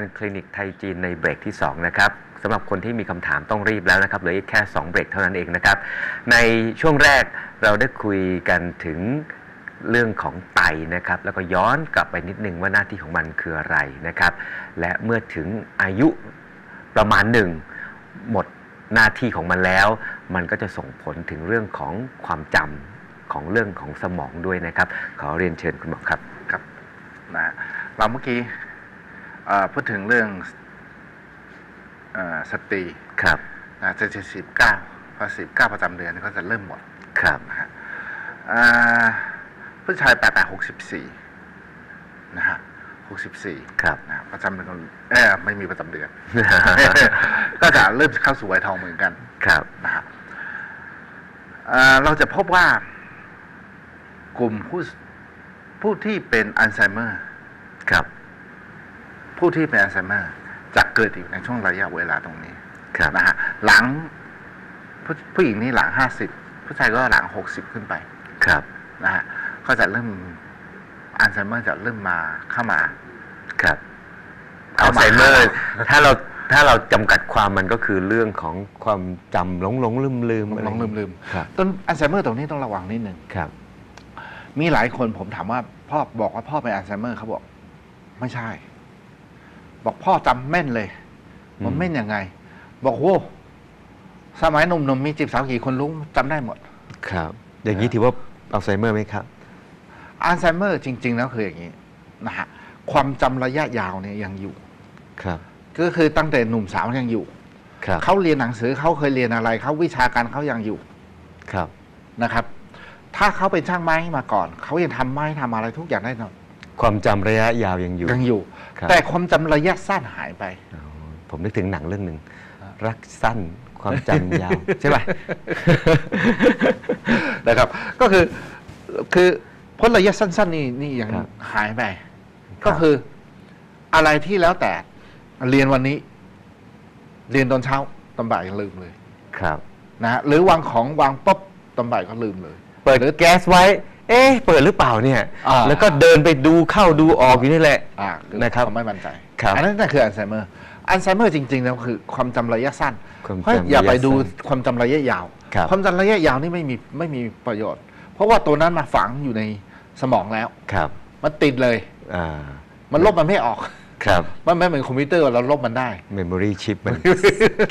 การคลินิกไทยจีนในเบรกที่ 2 นะครับสำหรับคนที่มีคำถามต้องรีบแล้วนะครับเหลืออีกแค่ 2 เบรกเท่านั้นเองนะครับ ในช่วงแรกเราได้คุยกันถึงเรื่องของไตนะครับ แล้วก็ย้อนกลับไปนิดนึงว่าหน้าที่ของมันคืออะไรนะครับ และเมื่อถึงอายุประมาณหนึ่งหมดหน้าที่ของมันแล้ว มันก็จะส่งผลถึงเรื่องของความจำของเรื่องของสมองด้วยนะครับ ขอเรียนเชิญคุณหมอครับครับนะเราเมื่อกี้ พูดถึงเรื่องเอ่อสตรีครับนะจะจะสิบเก้าพอสิบเก้าประจำเดือนก็จะเริ่มหมดครับนะฮะอ่าผู้ชายแปดแปดหกสิบสี่นะฮะหกสิบสี่ครับนะฮะประจำเดือนเออไม่มีประจำเดือน ก็จะเริ่มเข้าสู่วัยทองเหมือนกันครับนะฮะเอ่อเราจะพบว่ากลุ่มผู้ผู้ที่เป็นอัลไซเมอร์ครับ ผู้ที่เป็นอัลไซเมอร์จะเกิดอยู่ในช่วงระยะเวลาตรงนี้ครับนะฮะหลังผู้ผู้หญิงนี่หลังห้าสิบผู้ชายก็หลังหกสิบขึ้นไปครับนะฮะก็จะเริ่มอัลไซเมอร์จะเริ่มมาเข้ามาครับเอาอัลมาไซเมอร์ถ้าเราถ้าเราจำกัดความมันก็คือเรื่องของความจำหลงหลงลืมลืมะไรลองลืมลืมครับต้นอัลไซเมอร์ตรงนี้ต้องระวังนิดหนึ่งครับ มีหลายคนผมถามว่าพ่อบอกว่าพ่อเป็นอัลไซเมอร์เขาบอก ไม่ใช่ บอกพ่อจำแม่นเลยอืมมันแม่นยังไง บอกโว้สมัยหนุ่มๆมีจีบสาวกี่คนรู้จำได้หมด ครับ อย่างนี้ถือว่าอัลไซเมอร์ไหมครับอัลไซเมอร์จริง ๆ แล้วคืออย่างนี้นะฮะความจำระยะยาวเนี่ยยังอยู่ ครับ ก็คือตั้งแต่หนุ่มสาวยังอยู่ครับเขาเรียนหนังสือเขาเคยเรียนอะไรเขาวิชาการเขายังอยู่ ครับนะครับ ถ้าเขาเป็นช่างไม้มาก่อนเขายังทำไม้ทำอะไรทุกอย่างได้หมด ความจำระยะยาวยังอยู่ ยังอยู่ ครับ แต่ความจำระยะสั้นหายไป อ๋อผมนึกถึงหนังเรื่องหนึ่งครับรักสั้นความจำยาว ใช่ป่ะ นะครับ ก็คือคือพ้นระยะสั้น ๆ นี่นี่ยังครับหายไป ครับ ก็คืออะไรที่แล้วแต่เรียนวันนี้ เรียนตอนเช้าตอนบ่ายยังลืมเลย ครับ นะฮะหรือวางของวางปุ๊บตอนบ่ายก็ลืมเลย เปิดแก๊สไว้ เอ๊ะเปิดหรือเปล่าเนี่ย อ่า แล้วก็เดินไปดูเข้าดูออกอยู่นี่แหละ อ่านะครับเขาไม่มั่นใจ ครับ อันนั้นน่ะคืออัลไซเมอร์ อัลไซเมอร์จริงๆแล้วคือความจำระยะสั้นความเพราะจำอย่าไประยะดูสั้นความจำระยะยาว ครับ ความจำระยะยาวนี่ไม่มีไม่มีประโยชน์ เพราะว่าตัวนั้นมาฝังอยู่ในสมองแล้ว ครับมันติดเลย อ่ามันลบมันไม่ออก ครับมันไม่เหมือนคอมพิวเตอร์เราลบมันได้ เมมโมรีชิปมัน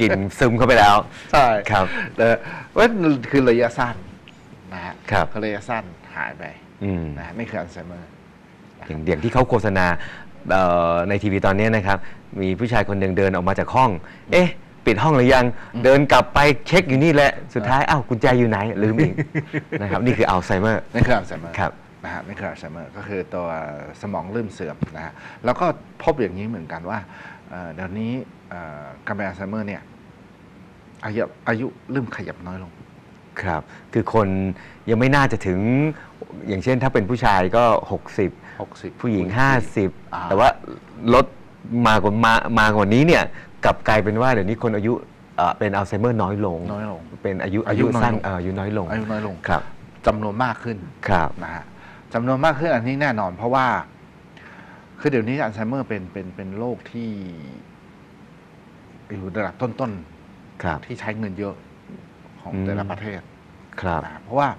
กินซึมเข้าไปแล้ว ใช่ครับแต่ว่าคือระยะสั้นนะฮะครับ คือระยะสั้น หายไปอืมนะฮะนี่คืออัลไซเมอร์อย่างอย่างที่เขาโฆษณาเอ่อในทีวีตอนนี้นะครับ มีผู้ชายคนหนึ่งเดินออกมาจากห้อง เอ๊ะ ปิดห้องหรือยัง เดินกลับไปเช็คอยู่นี่แหละ สุดท้ายอ้าวกุญแจอยู่ไหน ลืมอีก นะครับนี่คืออัลไซเมอร์นี่คืออัลไซเมอร์ครับ นะฮะนี่คืออัลไซเมอร์ก็คือตัวสมองเริ่มเสื่อมนะฮะแล้วก็พบอย่างนี้เหมือนกันว่าเอ่อเดี๋ยวนี้เอ่อการเป็นอัลไซเมอร์เนี่ยอายุอายุเริ่มขยับน้อยลง ครับ คือคนยังไม่น่าจะถึงอย่างเช่นถ้าเป็นผู้ชายก็ 60 60 ผู้หญิงอ่า50 แต่ว่าลดมากว่ามามากว่านี้เนี่ยกลับกลายเป็นว่าเดี๋ยวนี้คนอายุเอ่อเป็นอัลไซเมอร์น้อยลง น้อยลง เป็นอายุอาอายุยุน้อยสั้นลง เอ่ออายุน้อยลงอายุน้อยลงครับจำนวนมากขึ้นครับ นะฮะจำนวนมากขึ้นอันนี้แน่นอน เพราะว่า คือเดี๋ยวนี้อัลไซเมอร์เป็นเป็นเป็นโรคที่ อยู่ระดับต้นครับ ๆ ที่ใช้เงินเยอะ ของอืมแต่ละประเทศครับนะฮะเพราะว่า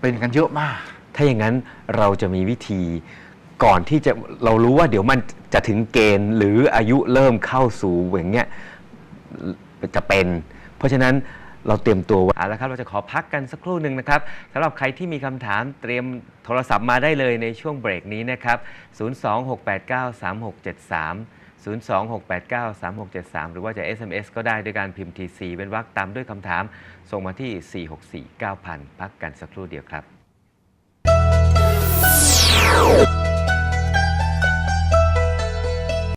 เป็นกันเยอะมาก ถ้าอย่างนั้นเราจะมีวิธีก่อนที่จะเรารู้ว่าเดี๋ยวมันจะถึงเกณฑ์หรืออายุเริ่มเข้าสู่อย่างเงี้ยจะเป็น เพราะฉะนั้นเราเตรียมตัวไว้เอาละครับ เราจะขอพักกันสักครู่หนึ่งนะครับสำหรับใครที่มีคำถามเตรียมโทรศัพท์มาได้เลยในช่วงเบรกนี้นะครับ 026893673 026893673 หรือว่าจะ SMS ก็ได้ด้วยการพิมพ์ TC เป็นวรรคตามด้วยคำถาม ส่งมาที่ 4649000 พักกันสักครู่เดียวครับ